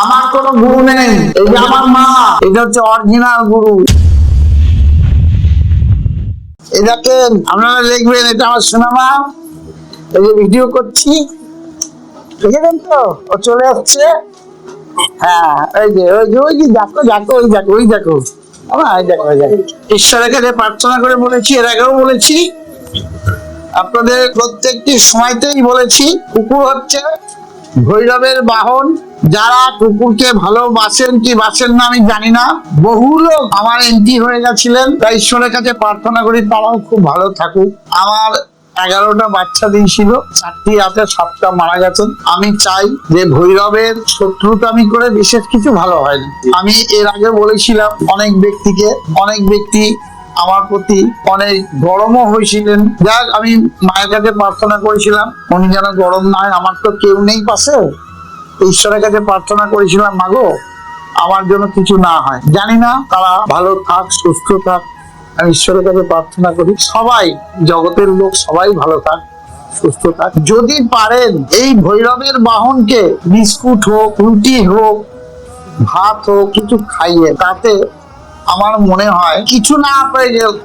আমার কোনো গুরু নেই। এই আমার মা, এটা হচ্ছে অরিজিনাল গুরু। দেখেন, আপনারা দেখবেন, এটা আমার সোনামা। এই যে ভিডিও করছি। দেখেছেন তো? ও চলে আসছে। এই যে, ওই যে ওই যে, দেখো দেখো, ওই দেখো ওই দেখো। আমার এই দেখো ওই দেখো। ঈশ্বরের কাছে প্রার্থনা করে বলেছি, এর আগেও বলেছি। আপনাদের প্রত্যেকটি সময়তেই বলেছি, কুকুর হচ্ছে ভৈরবের বাহন, যারা কুকুরকে ভালোবাসেন কি বাসেন না আমি জানি না। বহু লোক আমার এন্ট্রি হয়ে গেছিলেন, তাই ঈশ্বরের কাছে প্রার্থনা করি তারাও খুব ভালো থাকুক। আমার এগারোটা বাচ্চা দিয়েছিল, চারটি আছে, সাতটা মারা গেছেন। আমি চাই যে ভৈরবের শত্রুতামি করে বিশেষ কিছু ভালো হয়নি আমি এর আগে বলেছিলাম অনেক ব্যক্তিকে, অনেক ব্যক্তি আমার প্রতি অনেক গরমও হয়েছিলেন। যাক আমি মায়ের কাছে প্রার্থনা করেছিলাম। উনি যেন গরম না হয়, আমার তো কেউ নেই পাশে। ঈশ্বরের কাছে প্রার্থনা করেছিলাম মাগো আমার জন্য কিছু না হয়। জানি না তারা ভালো থাক, সুস্থ থাক। আমি ঈশ্বরের কাছে প্রার্থনা করি, সবাই, জগতের লোক, সবাই ভালো থাক, সুস্থ থাক। যদি পারেন, এই ভৈরবের বাহনকে বিস্কুট হোক, রুটি হোক, ভাত হোক, কিছু খাইয়ে, তাতে আমার মনে হয় কিছু না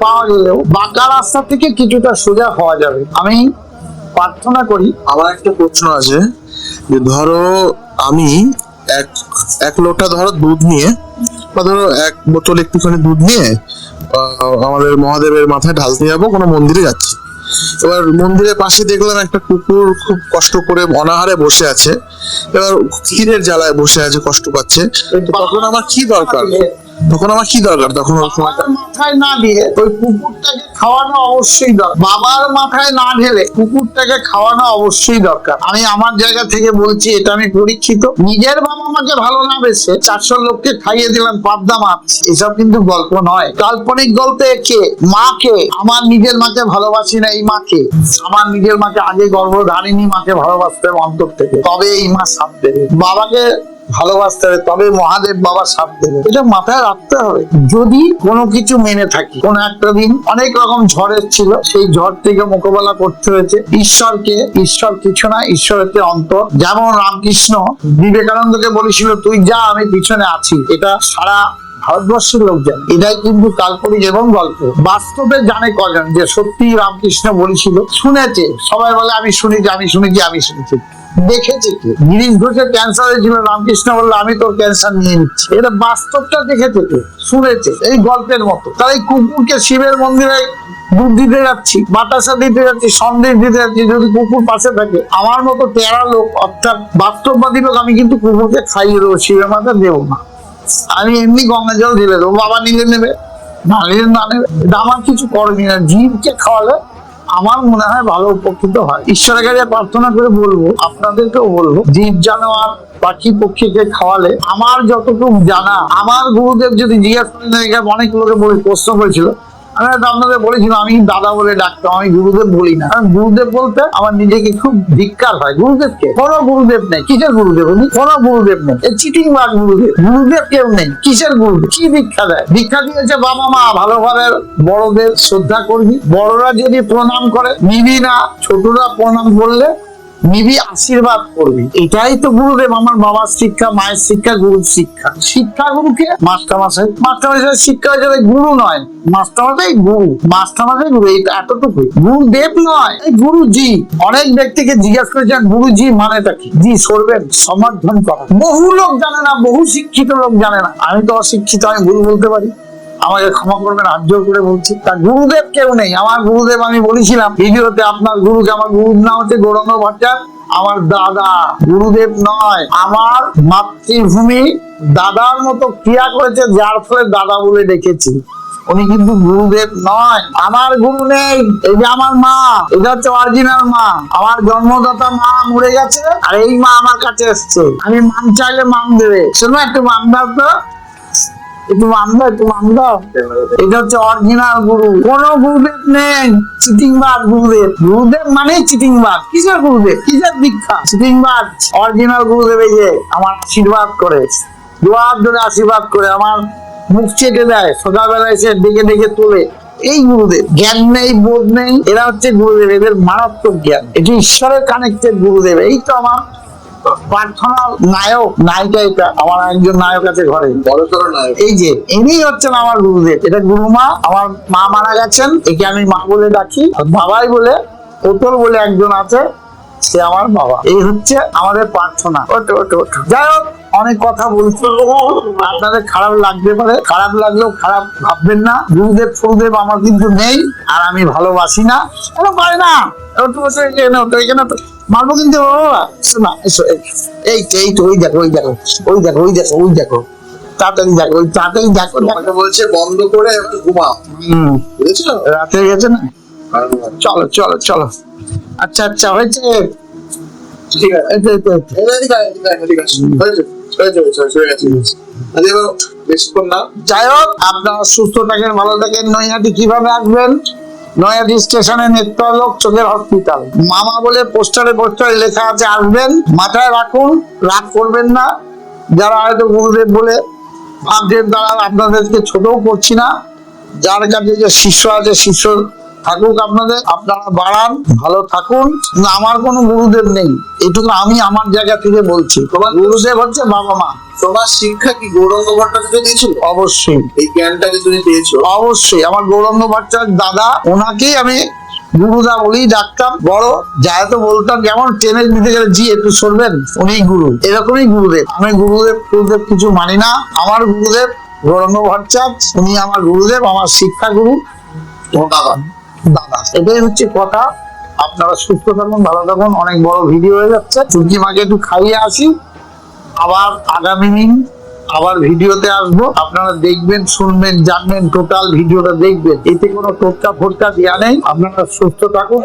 পাওয়া গেলেও বাঁকা রাস্তা থেকে কিছুটা সোজা হওয়া যাবে। আমি প্রার্থনা করি। আমার একটা প্রশ্ন আছে যে ধরো আমি এক এক লোটা ধরো দুধ নিয়ে, বা ধরো এক বোতল একটুখানি দুধ নিয়ে আমাদের মহাদেবের মাথায় ঢাল ঢালতে যাব, কোনো মন্দিরে যাচ্ছি। এবার মন্দিরের পাশে দেখলাম একটা কুকুর খুব কষ্ট করে অনাহারে বসে আছে। এবার ক্ষীরের জ্বালায় বসে আছে, কষ্ট পাচ্ছে। তখন আমার কি দরকার? তখন আমার কি দরকার? তখন সময়টা মাথায় না দিয়ে ওই কুকুরটাকে খাওয়ানো অবশ্যই দরকার বাবার মাথায় না ঢেলে কুকুরটাকে খাওয়ানো অবশ্যই দরকার। আমি আমার জায়গা থেকে বলছি এটা আমি পরীক্ষিত। নিজের বাবা মাকে ভালো না বেসে চারশো লোককে খাইয়ে দিলাম পাবদা মাছ এসব কিন্তু গল্প নয়। কাল্পনিক গল্পে কে মাকে। আমার নিজের মাকে ভালোবাসি না এই মাকে। আমার নিজের মাকে আগে গর্ভধারিণী মাকে ভালোবাসতে অন্তর থেকে। তবে এই মা সাপ দেবে। বাবাকে ভালোবাসতে হবে তবে মহাদেব বাবা সাপ দেবে। এটা মাথায় রাখতে হবে। যদি কোনো কিছু মেনে থাকি, কোন একটা দিন অনেক রকম ঝড় ছিল সেই ঝড় থেকে মোকাবেলা করতে হয়েছে। ঈশ্বরকে, ঈশ্বর কিছু না, ঈশ্বর হচ্ছে অন্তর। যেমন রামকৃষ্ণ বিবেকানন্দকে বলেছিল, তুই যা, আমি পিছনে আছি। এটা সারা ভারতবর্ষের লোক জানে এটাই কিন্তু কাল্পনিক এবং গল্প। বাস্তবে জানে কজন যে সত্যি রামকৃষ্ণ বলেছিল? শুনেছে। সবাই বলে, আমি শুনেছি আমি শুনেছি আমি শুনেছি। দেখেছে কি? গিরিশ ঘোষের ক্যান্সার হয়েছিল, রামকৃষ্ণ বলল, আমি তোর ক্যান্সার নিয়ে নিচ্ছি। এটা বাস্তবটা দেখেছে কে? শুনেছে, এই গল্পের মতো। তাই কুকুরকে শিবের মন্দিরে দুধ দিতে যাচ্ছি, বাতাসা দিতে যাচ্ছি, সন্দেশ দিতে যাচ্ছি, যদি কুকুর পাশে থাকে, আমার মতো তেরা লোক, অর্থাৎ বাস্তববাদী লোক, আমি কিন্তু কুকুরকে খাইয়ে দেবো, শিবের মাথা দেবো না। আমি এমনি গঙ্গা জল ঢেলে দেবো, বাবা নিজে নেবে, না না নেবে। আমার কিছু করেনি না, জীবকে খাওয়ালে আমার মনে হয় ভালো উপকৃত হয়। ঈশ্বরের কাছে প্রার্থনা করে বলব, আপনাদেরকেও বলব, জীব জানোয়ার পাখি পক্ষীকে খাওয়ালে আমার যতটুকু জানা, আমার গুরুদেব যদি জিজ্ঞাসা অনেক লোকে বলে প্রশ্ন করেছিল আমি আপনাদের বলেছিলাম, আমি দাদা বলে ডাকতাম, আমি গুরুদেব বলি না। কারণ গুরুদেব বলতে আমার নিজেকে খুব ধিক্কার হয়। গুরুদেবকে কোনো গুরুদেব নেই। কিসের গুরুদেব উনি? কোনো গুরুদেব নেই। চিটিং বাগ গুরুদেব। গুরুদেব কেউ নেই। কিসের গুরুদেব? কি দীক্ষা দেয়? দীক্ষা দিয়েছে বাবা মা ভালোভাবে বড়দের শ্রদ্ধা করবি বড়রা যদি প্রণাম করে নিবি না ছোটরা প্রণাম করলে নিবি আশীর্বাদ করবি। এটাই তো গুরুদেব, আমার বাবার শিক্ষা, মায়ের শিক্ষা, গুরুর শিক্ষা। শিক্ষা গুরুকে মাস্টার মাসাই মাস্টার মাসাই শিক্ষা হিসেবে গুরু নয় মাস্টার মাসাই গুরু। মাস্টার মাসাই গুরু এইটা এতটুকুই। গুরুদেব নয় গুরুজি। অনেক ব্যক্তিকে জিজ্ঞাসা করেছেন গুরুজি মানেটা কি? জি, সরবেন, সমর্থন করা। বহু লোক জানে না, বহু শিক্ষিত লোক জানে না। আমি তো অশিক্ষিত, আমি গুরু বলতে পারি। আমাকে ক্ষমা করবেন হাত জোর করে বলছি তা গুরুদেব কেউ নেই। আমার গুরুদেব আমি বলেছিলাম, ভিডিওতে আপনার গুরুকে, আমার গুরুর নাম হচ্ছে গৌরঙ্গ ভট্টাচার্য, আমার দাদা গুরুদেব নয়, আমার মাতৃভূমি দাদার মতো ক্রিয়া করেছে, যার ফলে দাদা বলে ডেকেছি। উনি কিন্তু গুরুদেব নয়, আমার গুরু নেই, এই যে আমার মা, এটা হচ্ছে অরিজিনাল মা, আমার জন্মদাতা মা মরে গেছে, আর এই মা আমার কাছে এসছে। আমি মান চাইলে মান দেবে। শোনো, একটু মান দাও তো। একটু একটু এটা হচ্ছে অরিজিনাল গুরু। কোন গুরুদেব নেই, চিটিংবাজ গুরুদেব। গুরুদেব মানে চিটিংবাজ। কিসের গুরুদেব? কিসের দীক্ষা চিটিংবাজ। অরিজিনাল গুরুদেব এই যে, আমার আশীর্বাদ করে। দুয়ার ধরে আশীর্বাদ করে, আমার মুখ চেটে দেয় সকালবেলা এসে ডেকে ডেকে তোলে। এই গুরুদেব। জ্ঞান নেই, বোধ নেই, এরা হচ্ছে গুরুদেব। এদের মারাত্মক জ্ঞান। এটি ঈশ্বরের কানেক্টেড গুরুদেব। এই তো আমার প্রার্থনার নায়ক নায়িকা এটা আমার একজন নায়ক আছে ঘরে। এই যে ইনি হচ্ছেন আমার গুরুদেব। এটা গুরুমা আমার মা মারা গেছেন একে আমি মা বলে ডাকি বাবাই বলে ওটল বলে একজন আছে সে আমার বাবা। এই হচ্ছে আমাদের প্রার্থনা। ওটো ওটো ওটো যাই হোক অনেক কথা বলতে আপনাদের খারাপ লাগতে পারে। খারাপ লাগলেও খারাপ ভাববেন না। গুরুদেব ফুরুদেব আমার কিন্তু নেই আর আমি ভালোবাসি না। কেন পারে না। মারবো কিন্তু শোনা এসো এই এই তো, ওই দেখো ওই দেখো ওই দেখো ওই দেখো ওই দেখো। তাড়াতাড়ি দেখো ওই তাড়াতাড়ি দেখো। আমাকে বলছে বন্ধ করে একটু ঘুমাও। হুম। বুঝেছ? রাতে গেছে না? চলো চলো চলো। আচ্ছা আচ্ছা হয়েছে। ঠিক আছে। এই তো, এই তো, যাই হোক, আপনারা সুস্থ থাকেন, ভালো থাকেন। নৈহাটি কীভাবে আসবেন? নৈহাটি স্টেশনে নেত্রলোক চোখের হসপিটাল। মামা বলে পোস্টারে পোস্টারে লেখা আছে, আসবেন। মাথায় রাখুন, রাগ করবেন না। যারা হয়তো গুরুদেব বলে ভাবছেন তারা আপনাদেরকে ছোটও করছি না। যার কাছে যে শিষ্য আছে, শিষ্য থাকুক আপনাদের আপনারা বাড়ান ভালো থাকুন। না আমার কোনো গুরুদেব নেই। এটুকু আমি আমার জায়গা থেকে বলছি। তোমার গুরুদেব হচ্ছে বাবা মা। তোমার শিক্ষা কি গৌরঙ্গ ভট্টাচার্য দিয়েছিল? অবশ্যই। এই জ্ঞানটাকে তুমি পেয়েছ? অবশ্যই। আমার গৌরঙ্গ ভট্টাচার্য দাদা ওনাকেই আমি গুরুদা বলি ডাকতাম। বড় যা তো বলতাম যেমন ট্রেনে নিতে গেলে জি একটু সরবেন? উনি গুরু। এরকমই গুরুদেব। আমি গুরুদেব গুরুদেব কিছু মানি না। আমার গুরুদেব গৌরঙ্গ ভট্টাচার্য উনি আমার গুরুদেব আমার শিক্ষা গুরু বাবা দাদা। এটাই হচ্ছে কথা। আপনারা সুস্থ থাকুন, ভালো থাকুন। অনেক বড় ভিডিও হয়ে যাচ্ছে। সূর্যি মাকে একটু খাইয়ে আসি। আবার আগামী দিন আবার ভিডিওতে আসব। আপনারা দেখবেন, শুনবেন, জানবেন টোটাল ভিডিওটা দেখবেন। এতে কোনো টোটকা ফোটকা দেওয়া নেই। আপনারা সুস্থ থাকুন।